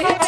Yeah.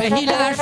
ve hileler